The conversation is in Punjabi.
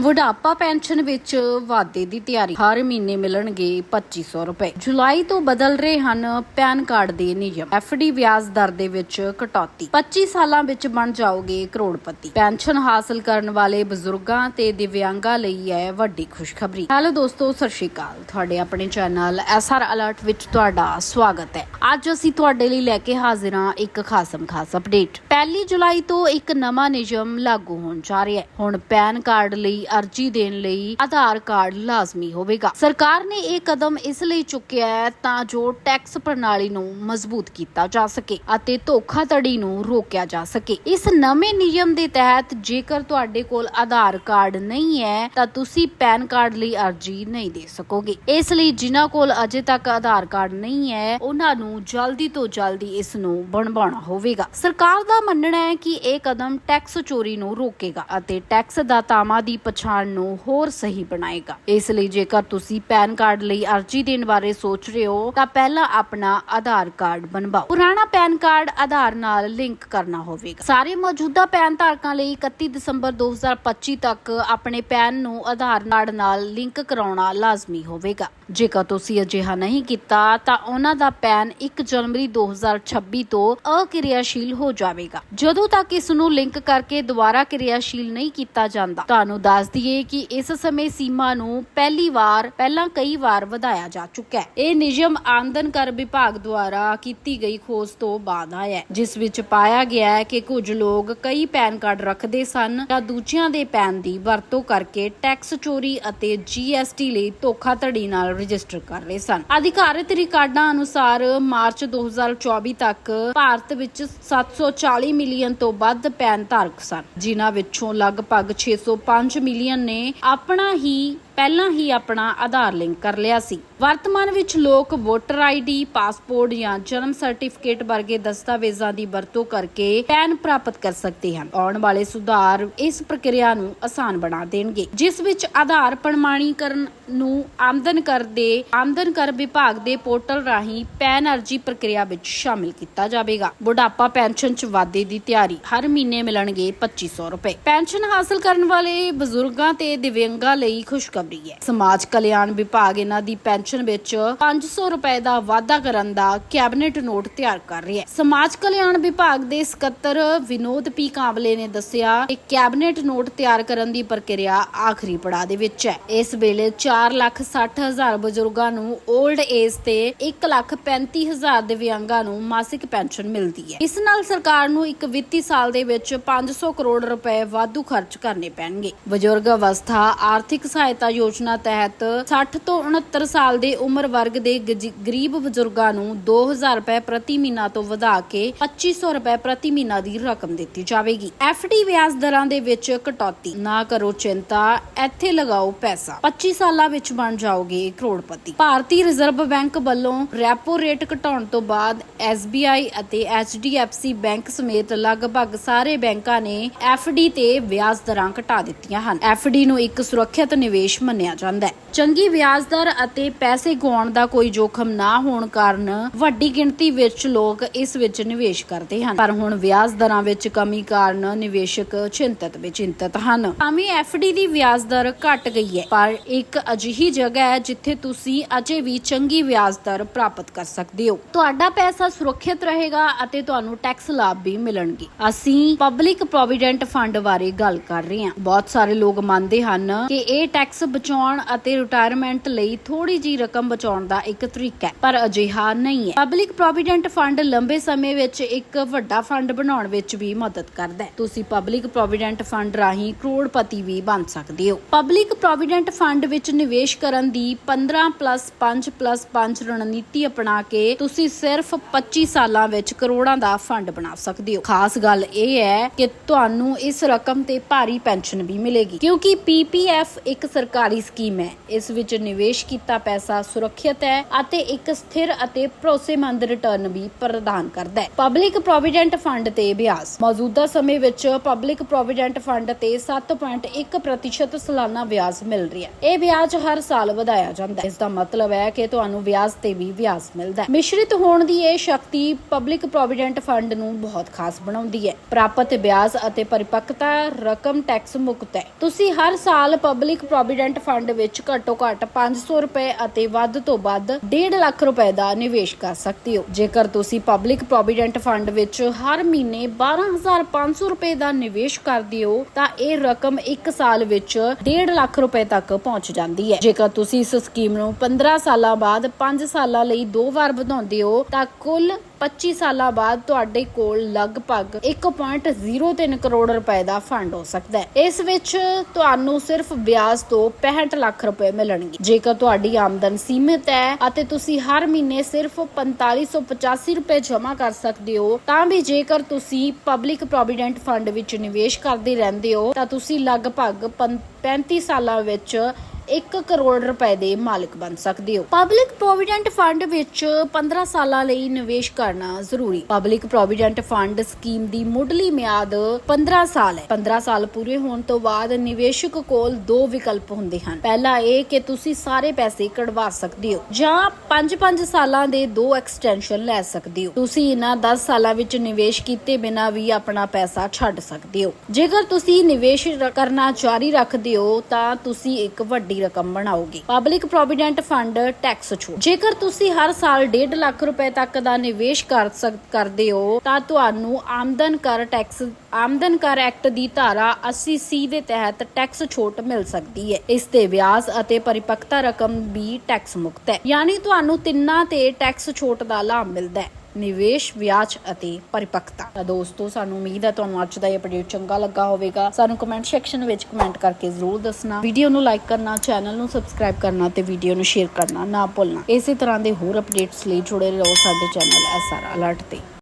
ਬੁਢਾਪਾ ਪੈਨਸ਼ਨ ਵਿੱਚ ਵਾਧੇ ਦੀ ਤਿਆਰੀ। ਹਰ ਮਹੀਨੇ ਮਿਲਣਗੇ 2500 ਰੁਪਏ। ਜੁਲਾਈ ਤੋਂ ਬਦਲ ਰਹੇ ਹਨ ਪੈਨ ਕਾਰਡ ਦੇ ਨਿਯਮ। ਐਫਡੀ ਵਿਆਜ ਦਰ ਦੇ ਵਿੱਚ ਕਟੌਤੀ। 25 ਸਾਲਾਂ ਵਿੱਚ ਬਣ ਜਾਓਗੇ ਕਰੋੜਪਤੀ। ਪੈਨਸ਼ਨ ਹਾਸਲ ਕਰਨ ਵਾਲੇ ਬਜ਼ੁਰਗਾਂ ਤੇ ਦਿਵਿਆਂਗਾਂ ਲਈ ਹੈ ਵੱਡੀ ਖੁਸ਼ਖਬਰੀ। ਹੈਲੋ ਦੋਸਤੋ, ਸਤਿ ਸ਼੍ਰੀ ਅਕਾਲ। ਤੁਹਾਡੇ ਆਪਣੇ ਚੈਨਲ ਐਸਆਰ ਅਲਰਟ ਵਿੱਚ ਤੁਹਾਡਾ ਸਵਾਗਤ ਹੈ। ਅੱਜ ਅਸੀਂ ਤੁਹਾਡੇ ਲਈ ਲੈ ਕੇ ਹਾਜ਼ਰ ਹਾਂ ਇੱਕ ਖਾਸਮ ਖਾਸ ਅਪਡੇਟ। ਪਹਿਲੀ ਜੁਲਾਈ ਤੋਂ ਇੱਕ ਨਵਾਂ ਨਿਯਮ ਲਾਗੂ ਹੋਣ ਜਾ ਰਿਹਾ ਹੈ। ਹੁਣ ਪੈਨ ਕਾਰਡ ਲਈ ਅਰਜੀ ਦੇਣ ਲਈ ਆਧਾਰ ਕਾਰਡ ਲਾਜ਼ਮੀ ਹੋਵੇਗਾ। ਸਰਕਾਰ ਨੇ ਇਹ ਕਦਮ ਇਸ ਲਈ ਚੁੱਕਿਆ ਹੈ ਤਾਂ ਜੋ ਟੈਕਸ ਪ੍ਰਣਾਲੀ ਨੂੰ ਮਜ਼ਬੂਤ ਕੀਤਾ ਜਾ ਸਕੇ ਅਤੇ ਧੋਖਾਧੜੀ ਨੂੰ ਰੋਕਿਆ ਜਾ ਸਕੇ। ਇਸ ਨਵੇਂ ਨਿਯਮ ਦੇ ਤਹਿਤ ਜੇਕਰ ਤੁਹਾਡੇ ਕੋਲ ਆਧਾਰ ਕਾਰਡ ਨਹੀਂ ਹੈ, ਤਾਂ ਤੁਸੀਂ ਪੈਨ ਕਾਰਡ ਲਈ ਅਰਜੀ ਨਹੀਂ ਦੇ ਸਕੋਗੇ। ਇਸ ਲਈ ਜਿਨ੍ਹਾਂ ਕੋਲ ਅਜੇ ਤੱਕ ਆਧਾਰ ਕਾਰਡ ਨਹੀਂ ਹੈ, ਉਹਨਾਂ ਨੂੰ ਜਲਦੀ ਤੋਂ ਜਲਦੀ ਇਸ ਨੂੰ ਬਣਵਾਉਣਾ ਹੋਵੇਗਾ। ਸਰਕਾਰ ਦਾ ਮੰਨਣਾ ਹੈ ਕਿ ਇਹ ਕਦਮ ਟੈਕਸ ਚੋਰੀ ਨੂੰ ਰੋਕੇਗਾ ਅਤੇ ਟੈਕਸ ਦਾਤਾਵਾਂ ਦੀ ਪਛਾਣ ਨੂੰ ਹੋਰ ਸਹੀ ਬਣਾਏਗਾ। ਇਸ ਲਈ ਜੇਕਰ ਤੁਸੀਂ ਪੈਨ ਕਾਰਡ ਲਈ ਅਰਜੀ ਦੇਣ ਬਾਰੇ ਸੋਚ ਰਹੇ ਹੋ, ਤਾਂ ਪਹਿਲਾਂ ਆਪਣਾ ਆਧਾਰ ਕਾਰਡ ਬਣਵਾਓ। ਪੁਰਾਣਾ ਪੈਨ ਕਾਰਡ ਆਧਾਰ ਨਾਲ ਲਿੰਕ ਕਰਨਾ ਹੋਵੇਗਾ। ਸਾਰੇ ਮੌਜੂਦਾ ਪੈਨ ਧਾਰਕਾਂ ਲਈ 31 ਦਸੰਬਰ 2025 ਤੱਕ ਆਪਣੇ ਪੈਨ ਨੂੰ ਆਧਾਰ ਕਾਰਡ ਨਾਲ ਲਿੰਕ ਕਰਾਉਣਾ ਲਾਜ਼ਮੀ ਹੋਵੇਗਾ। ਜੇਕਰ ਤੁਸੀਂ ਅਜਿਹਾ ਨਹੀਂ ਕੀਤਾ, ਤਾਂ ਉਹਨਾਂ ਦਾ ਪੈਨ 1 ਜਨਵਰੀ 2026 ਤੋਂ ਅਕਿਰਿਆਸ਼ੀਲ ਹੋ ਜਾਵੇਗਾ। ਜਦੋਂ ਤੱਕ ਇਸ ਨੂੰ ਲਿੰਕ ਕਰਕੇ ਦੁਬਾਰਾ ਕਿਰਿਆਸ਼ੀਲ ਨਹੀਂ ਕੀਤਾ ਜਾਂਦਾ, ਤੁਹਾਨੂੰ ਦੱਸ ਦਈਏ ਕਿ ਇਸ ਸਮੇਂ ਸੀਮਾ ਨੂੰ ਪਹਿਲੀ ਵਾਰ, ਪਹਿਲਾਂ ਕਈ ਵਾਰ ਵਧਾਇਆ ਜਾ ਚੁੱਕਾ ਹੈ। ਇਹ ਨਿਯਮ ਆਮਦਨ ਕਰ ਵਿਭਾਗ ਦੁਆਰਾ ਕੀਤੀ ਗਈ ਖੋਜ ਤੋਂ ਬਾਅਦ ਆਇਆ ਹੈ, ਜਿਸ ਵਿੱਚ ਪਾਇਆ ਗਿਆ ਹੈ ਕਿ ਕੁਝ ਲੋਕ ਕਈ ਪੈਨ ਕਾਰਡ ਰੱਖਦੇ ਸਨ ਜਾਂ ਦੂਜਿਆਂ ਦੇ ਪੈਨ ਦੀ ਵਰਤੋਂ ਕਰਕੇ ਟੈਕਸ ਚੋਰੀ ਅਤੇ ਜੀਐਸਟੀ ਲਈ ਧੋਖਾਧੜੀ ਨਾਲ ਰਜਿਸਟਰ ਕਰ ਰਹੇ ਸਨ। ਅਧਿਕਾਰਤ ਰਿਕਾਰਡਾਂ ਅਨੁਸਾਰ ਮਾਰਚ 2024 ਤੱਕ ਭਾਰਤ ਵਿੱਚ 740 ਮਿਲੀਅਨ ਤੋਂ ਵੱਧ ਪੈਨ ਧਾਰਕ ਸਨ, ਜਿਨ੍ਹਾਂ ਵਿੱਚੋਂ ਲਗਭਗ 605 ਮਿਲੀਅਨ ਨੇ ਆਪਣਾ ਹੀ ਪਹਿਲਾਂ ਹੀ ਆਪਣਾ ਆਧਾਰ ਲਿੰਕ ਕਰ ਲਿਆ ਸੀ। ਵਰਤਮਾਨ ਵਿੱਚ ਲੋਕ ਵੋਟਰ ਆਈਡੀ ਪਾਸਪੋਰਟ ਜਾਂ ਜਨਮ ਸਰਟੀਫਿਕੇਟ ਵਰਗੇ ਦਸਤਾਵੇਜ਼ਾਂ ਦੀ ਵਰਤੋਂ ਕਰਕੇ ਪੈਨ ਪ੍ਰਾਪਤ ਕਰ ਸਕਦੇ ਹਨ। ਆਉਣ ਵਾਲੇ ਸੁਧਾਰ ਇਸ ਪ੍ਰਕਿਰਿਆ ਨੂੰ ਆਸਾਨ ਬਣਾ ਦੇਣਗੇ, ਜਿਸ ਵਿੱਚ ਆਧਾਰ ਪ੍ਰਮਾਣੀਕਰਨ ਨੂੰ ਆਮਦਨ ਕਰ ਦੇ, ਆਮਦਨ ਕਰ ਵਿਭਾਗ ਦੇ ਪੋਰਟਲ ਰਾਹੀਂ ਪੈਨ ਅਰਜੀ ਪ੍ਰਕਿਰਿਆ ਵਿੱਚ ਸ਼ਾਮਿਲ ਕੀਤਾ ਜਾਵੇਗਾ। ਬੁਢਾਪਾ ਪੈਨਸ਼ਨ ਚ ਵਾਧੇ ਦੀ ਤਿਆਰੀ, ਹਰ ਮਹੀਨੇ ਮਿਲਣਗੇ 2500 ਰੁਪਏ। ਪੈਨਸ਼ਨ ਹਾਸਲ ਕਰਨ ਵਾਲੇ ਬਜ਼ੁਰਗਾਂ ਤੇ ਦਿਵਿਆਂਗਾਂ ਲਈ ਖੁਸ਼ਖਬਰੀ। ਹੈ। ਸਮਾਜ ਕਲਿਆਣ ਵਿਭਾਗ ਇਹਨਾਂ ਦੀ ਪੈਨਸ਼ਨ ਵਿੱਚ 500 ਰੁਪਏ ਦਾ ਵਾਧਾ ਕਰਨ ਦਾ ਕੈਬਨਿਟ ਨੋਟ ਤਿਆਰ ਕਰ ਰਿਹਾ ਹੈ। ਸਮਾਜ ਕਲਿਆਣ ਵਿਭਾਗ ਦੇ ਸਕੱਤਰ ਵਿਨੋਦ ਪੀ ਕਾਂਬਲੇ ਨੇ ਦੱਸਿਆ ਕਿ ਕੈਬਨਿਟ ਨੋਟ ਤਿਆਰ ਕਰਨ ਦੀ ਪ੍ਰਕਿਰਿਆ ਆਖਰੀ ਪੜਾਅ ਦੇ ਵਿੱਚ ਹੈ। ਇਸ ਵੇਲੇ 4 ਲੱਖ 60 ਹਜ਼ਾਰ ਬਜ਼ੁਰਗਾਂ ਨੂੰ 올ਡ ਏਜ ਤੇ 1 ਲੱਖ 35 ਹਜ਼ਾਰ ਦਿਵਿਆਂਗਾਂ ਨੂੰ ਮਾਸਿਕ ਪੈਨਸ਼ਨ ਮਿਲਦੀ ਹੈ। ਇਸ ਨਾਲ ਸਰਕਾਰ ਨੂੰ ਇੱਕ ਵਿੱਤੀ ਸਾਲ ਦੇ ਵਿੱਚ 500 ਕਰੋੜ ਰੁਪਏ ਵਾਧੂ ਖਰਚ ਕਰਨੇ ਪੈਣਗੇ। ਬਜ਼ੁਰਗ ਅਵਸਥਾ, ਆਰਥਿਕ ਸਹਾਇਤਾ ਯੋਜਨਾ ਤਹਿਤ 60 ਤੋਂ 69 ਸਾਲ ਦੇ ਉਮਰ ਵਰਗ ਦੇ ਗਰੀਬ ਬਜ਼ੁਰਗਾਂ ਨੂੰ 2000 ਰੁਪਏ ਪ੍ਰਤੀ ਮਹੀਨਾ ਤੋਂ ਵਧਾ ਕੇ 2500 ਰੁਪਏ ਪ੍ਰਤੀ ਮਹੀਨਾ ਦੀ ਰਕਮ ਦਿੱਤੀ ਜਾਵੇਗੀ। ਐਫਡੀ ਵਿਆਜ ਦਰਾਂ ਦੇ ਵਿੱਚ ਕਟੌਤੀ। ਨਾ ਕਰੋ ਚਿੰਤਾ, ਇੱਥੇ ਲਗਾਓ ਪੈਸਾ। 25 ਸਾਲਾਂ ਵਿੱਚ ਬਣ ਜਾਓਗੇ ਕਰੋੜਪਤੀ। ਭਾਰਤੀ ਰਿਜ਼ਰਵ ਬੈਂਕ ਵੱਲੋਂ ਰੈਪੋ ਰੇਟ ਘਟਾਉਣ ਤੋਂ ਬਾਅਦ SBI ਅਤੇ HDFC ਬੈਂਕ ਸਮੇਤ ਲਗਭਗ ਸਾਰੇ ਬੈਂਕਾਂ ਨੇ ਐਫਡੀ ਤੇ ਵਿਆਜ ਦਰਾਂ ਘਟਾ ਦਿੱਤੀਆਂ ਹਨ। ਐਫਡੀ ਨੂੰ ਇੱਕ ਸੁਰੱਖਿਅਤ ਨਿਵੇਸ਼ ਮੰਨਿਆ ਜਾਂਦਾ ਹੈ। ਚੰਗੀ ਵਿਆਜ ਦਰ ਅਤੇ ਪੈਸੇ ਗਵਾਉਣ ਦਾ ਕੋਈ ਜੋਖਮ ਨਾ ਹੋਣ ਕਾਰਨ ਵੱਡੀ ਗਿਣਤੀ ਵਿੱਚ ਲੋਕ ਇਸ ਵਿੱਚ ਨਿਵੇਸ਼ ਕਰਦੇ ਹਨ। ਪਰ ਹੁਣ ਵਿਆਜ ਦਰਾਂ ਵਿੱਚ ਕਮੀ ਕਾਰਨ ਨਿਵੇਸ਼ਕ ਚਿੰਤਤ ਵਿਚਿੰਤਤ ਹਨ। ਭਾਵੇਂ ਐਫਡੀ ਦੀ ਵਿਆਜ ਦਰ ਘਟ ਗਈ ਹੈ, ਪਰ ਇੱਕ ਅਜਿਹੀ ਜਗ੍ਹਾ ਹੈ ਜਿੱਥੇ ਤੁਸੀਂ ਅਜੇ ਵੀ ਚੰਗੀ ਵਿਆਜ ਦਰ ਪ੍ਰਾਪਤ ਕਰ ਸਕਦੇ ਹੋ। ਤੁਹਾਡਾ ਪੈਸਾ ਸੁਰੱਖਿਅਤ ਰਹੇਗਾ ਅਤੇ ਤੁਹਾਨੂੰ ਟੈਕਸ ਲਾਭ ਵੀ ਮਿਲਣਗੇ। ਅਸੀਂ ਪਬਲਿਕ ਪ੍ਰੋਵੀਡੈਂਟ ਫੰਡ ਬਾਰੇ ਗੱਲ ਕਰ ਰਹੇ ਹਾਂ। ਬਹੁਤ ਸਾਰੇ ਲੋਕ ਮੰਨਦੇ ਹਨ ਕਿ ਇਹ ਟੈਕਸ ਬਚਾਉਣ ਅਤੇ ਰਿਟਾਇਰਮੈਂਟ ਲਈ ਥੋੜੀ ਜੀ ਰਕਮ ਬਚਾਉਣ ਦਾ ਇੱਕ ਤਰੀਕਾ ਹੈ, ਪਰ ਅਜਿਹਾ ਨਹੀਂ ਹੈ। ਪਬਲਿਕ ਪ੍ਰੋਵੀਡੈਂਟ ਫੰਡ ਲੰਬੇ ਸਮੇਂ ਵਿੱਚ ਇੱਕ ਵੱਡਾ ਫੰਡ ਬਣਾਉਣ ਵਿੱਚ ਵੀ ਮਦਦ ਕਰਦਾ ਹੈ। ਤੁਸੀਂ ਪਬਲਿਕ ਪ੍ਰੋਵੀਡੈਂਟ ਫੰਡ ਰਾਹੀਂ ਕਰੋੜਪਤੀ ਵੀ ਬਣ ਸਕਦੇ ਹੋ। ਪਬਲਿਕ ਪ੍ਰੋਵੀਡੈਂਟ ਫੰਡ ਵਿੱਚ ਨਿਵੇਸ਼ ਕਰਨ ਦੀ 15+5+5 ਰਣਨੀਤੀ ਅਪਣਾ ਕੇ ਤੁਸੀਂ ਸਿਰਫ 25 ਸਾਲਾਂ ਵਿੱਚ ਕਰੋੜਾਂ ਦਾ ਫੰਡ ਬਣਾ ਸਕਦੇ ਹੋ। ਖਾਸ ਗੱਲ ਇਹ ਹੈ ਕਿ ਤੁਹਾਨੂੰ ਇਸ ਰਕਮ ਤੇ ਭਾਰੀ ਪੈਨਸ਼ਨ ਵੀ ਮਿਲੇਗੀ, ਕਿਉਂਕਿ ਪੀਪੀਐਫ ਇੱਕ ਸਰਕਾਰ ਸਕੀਮ ਹੈ। ਇਸ ਵਿੱਚ ਨਿਵੇਸ਼ ਕੀਤਾ ਪੈਸਾ ਸੁਰੱਖਿਅਤ ਹੈ ਅਤੇ ਇੱਕ ਸਥਿਰ ਅਤੇ ਭਰੋਸੇਮੰਦ ਰਿਟਰਨ ਵੀ ਪ੍ਰਦਾਨ ਕਰਦਾ ਹੈ। ਪਬਲਿਕ ਪ੍ਰੋਵੀਡੈਂਟ ਫੰਡ ਤੇ ਵਿਆਜ ਮੌਜੂਦਾ ਸਮੇਂ ਵਿੱਚ ਪਬਲਿਕ ਪ੍ਰੋਵੀਡੈਂਟ ਫੰਡ ਤੇ 7.1% ਸਾਲਾਨਾ ਵਿਆਜ ਮਿਲ ਰਿਹਾ ਹੈ। ਇਹ ਵਿਆਜ ਹਰ ਸਾਲ ਵਧਾਇਆ ਜਾਂਦਾ ਹੈ। ਇਸ ਦਾ ਮਤਲਬ ਹੈ ਕਿ ਤੁਹਾਨੂੰ ਵਿਆਜ ਤੇ ਵੀ ਵਿਆਜ ਮਿਲਦਾ ਹੈ। ਮਿਸ਼ਰਿਤ ਹੋਣ ਦੀ ਇਹ ਸ਼ਕਤੀ ਪਬਲਿਕ ਪ੍ਰੋਵੀਡੈਂਟ ਫੰਡ ਨੂੰ ਬਹੁਤ ਖਾਸ ਬਣਾਉਂਦੀ ਹੈ। ਪ੍ਰਾਪਤ ਵਿਆਜ ਅਤੇ ਪਰਿਪੱਕਤਾ ਰਕਮ ਟੈਕਸ ਮੁਕਤ ਹੈ। ਤੁਸੀਂ ਹਰ ਸਾਲ ਪਬਲਿਕ ਪ੍ਰੋਵੀਡੈਂਟ ਫੰਡ ਵਿੱਚ ਘੱਟੋ ਘੱਟ 500 ਰੁਪਏ ਅਤੇ ਵੱਧ ਤੋਂ ਵੱਧ 1.5 ਲੱਖ ਰੁਪਏ ਦਾ ਨਿਵੇਸ਼ ਕਰ ਸਕਦੇ ਹੋ। ਜੇਕਰ ਤੁਸੀਂ ਪਬਲਿਕ ਪ੍ਰੋਵੀਡੈਂਟ ਫੰਡ ਵਿੱਚ ਹਰ ਮਹੀਨੇ 12500 ਰੁਪਏ ਦਾ ਨਿਵੇਸ਼ ਕਰਦੇ ਹੋ, ਤਾਂ ਇਹ ਰਕਮ 1 ਸਾਲ ਵਿੱਚ 1.5 ਲੱਖ ਰੁਪਏ ਤੱਕ ਪਹੁੰਚ ਜਾਂਦੀ ਹੈ। ਜੇਕਰ ਤੁਸੀਂ ਇਸ ਸਕੀਮ ਨੂੰ 15 ਸਾਲਾਂ ਬਾਅਦ 5 ਸਾਲਾਂ ਲਈ ਦੋ ਵਾਰ ਵਧਾਉਂਦੇ ਹੋ, ਤਾਂ ਕੁੱਲ 25 ਸਾਲਾਂ ਬਾਅਦ ਤੁਹਾਡੇ ਕੋਲ ਲਗਭਗ 1.03 ਕਰੋੜ ਰੁਪਏ ਦਾ ਫੰਡ ਹੋ ਸਕਦਾ ਹੈ। ਇਸ ਵਿੱਚ ਤੁਹਾਨੂੰ ਸਿਰਫ ਵਿਆਜ ਤੋਂ 65 ਲੱਖ ਰੁਪਏ ਮਿਲਣਗੇ। ਜੇਕਰ ਤੁਹਾਡੀ ਆਮਦਨ ਸੀਮਿਤ ਹੈ ਅਤੇ ਤੁਸੀਂ ਹਰ ਮਹੀਨੇ ਸਿਰਫ 4585 ਰੁਪਏ ਜਮ੍ਹਾਂ ਕਰ ਸਕਦੇ ਹੋ, ਤਾਂ ਵੀ ਜੇਕਰ ਤੁਸੀਂ ਪਬਲਿਕ ਪ੍ਰੋਵੀਡੈਂਟ ਫੰਡ ਵਿੱਚ ਨਿਵੇਸ਼ ਕਰਦੇ ਰਹਿੰਦੇ ਹੋ, ਤਾਂ ਤੁਸੀਂ ਲਗਭਗ ਪੰ- 35 ਸਾਲਾਂ ਵਿੱਚ 1 ਕਰੋੜ ਰੁਪਏ ਦੇ ਮਾਲਕ ਬਣ ਸਕਦੇ ਹੋ। ਪਬਲਿਕ ਪ੍ਰੋਵੀਡੈਂਟ ਫੰਡ ਵਿੱਚ 15 ਸਾਲਾਂ ਲਈ ਨਿਵੇਸ਼ ਕਰਨਾ ਜ਼ਰੂਰੀ। ਪਬਲਿਕ ਪ੍ਰੋਵੀਡੈਂਟ ਫੰਡ ਸਕੀਮ ਦੀ ਮੁੱਢਲੀ ਮਿਆਦ 15 ਸਾਲ ਹੈ। 15 ਸਾਲ ਪੂਰੇ ਹੋਣ ਤੋਂ ਬਾਅਦ ਨਿਵੇਸ਼ਕ ਕੋਲ ਦੋ ਵਿਕਲਪ ਹੁੰਦੇ ਹਨ। ਪਹਿਲਾ ਇਹ ਕਿ ਤੁਸੀਂ ਸਾਰੇ ਪੈਸੇ ਕਢਵਾ ਸਕਦੇ ਹੋ ਜਾਂ 5-5 ਸਾਲਾਂ ਦੇ ਦੋ ਐਕਸਟੈਂਸ਼ਨ ਲੈ ਸਕਦੇ ਹੋ। ਤੁਸੀਂ ਇਹਨਾਂ 10 ਸਾਲਾਂ ਵਿੱਚ ਨਿਵੇਸ਼ ਕੀਤੇ ਬਿਨਾਂ ਵੀ ਆਪਣਾ ਪੈਸਾ ਛੱਡ ਸਕਦੇ ਹੋ। ਜੇਕਰ ਤੁਸੀਂ ਨਿਵੇਸ਼ ਕਰਨਾ ਜਾਰੀ ਰੱਖਦੇ ਹੋ ਤਾਂ ਤੁਸੀਂ ਇੱਕ ਵੱਡੀ ਰਕਮ ਬਣਾਓਗੇ। ਪਬਲਿਕ ਪ੍ਰੋਵੀਡੈਂਟ ਫੰਡ ਟੈਕਸ ਛੋਟ ਜੇਕਰ ਤੁਸੀਂ ਹਰ ਸਾਲ 1.5 ਲੱਖ ਰੁਪਏ ਤੱਕ ਦਾ ਨਿਵੇਸ਼ ਕਰ ਕਰਦੇ ਹੋ, ਤਾਂ ਤੁਹਾਨੂੰ ਆਮਦਨ ਕਰ ਟੈਕਸ ਆਮਦਨ ਕਰ ਐਕਟ ਦੀ ਧਾਰਾ 80 ਸੀ ਦੇ ਤਹਿਤ ਟੈਕਸ ਛੋਟ ਮਿਲ ਸਕਦੀ ਹੈ। ਇਸ ਤੇ ਵਿਆਜ ਅਤੇ ਪਰਿਪਕਤਾ ਰਕਮ ਵੀ ਟੈਕਸ ਮੁਕਤ ਹੈ। ਯਾਨੀ ਤੁਹਾਨੂੰ ਤਿੰਨਾਂ ਤੇ ਟੈਕਸ ਛੋਟ ਦਾ ਲਾਭ ਮਿਲਦਾ ਹੈ। ਨਿਵੇਸ਼, ਵਿਆਜ ਅਤੇ ਪਰਿਪਕਤਾ। ਤਾਂ ਦੋਸਤੋ, ਸਾਨੂੰ ਉਮੀਦ ਹੈ ਤੁਹਾਨੂੰ ਅੱਜ ਦਾ ਇਹ ਅਪਡੇਟ ਚੰਗਾ ਲੱਗਾ ਹੋਵੇਗਾ। ਸਾਨੂੰ ਕਮੈਂਟ ਸੈਕਸ਼ਨ ਵਿੱਚ ਕਮੈਂਟ ਕਰਕੇ ਜ਼ਰੂਰ ਦੱਸਣਾ। ਵੀਡੀਓ ਨੂੰ ਲਾਈਕ ਕਰਨਾ ਚੈਨਲ ਨੂੰ ਸਬਸਕ੍ਰਾਈਬ ਕਰਨਾ ਤੇ ਵੀਡੀਓ ਨੂੰ ਸ਼ੇਅਰ ਕਰਨਾ ਨਾ ਭੁੱਲਣਾ। ਇਸੇ ਤਰ੍ਹਾਂ ਦੇ ਹੋਰ ਅਪਡੇਟਸ ਲਈ ਜੁੜੇ ਰਹੋ ਸਾਡੇ ਚੈਨਲ ਐਸਆਰ ਅਲਰਟ ਤੇ।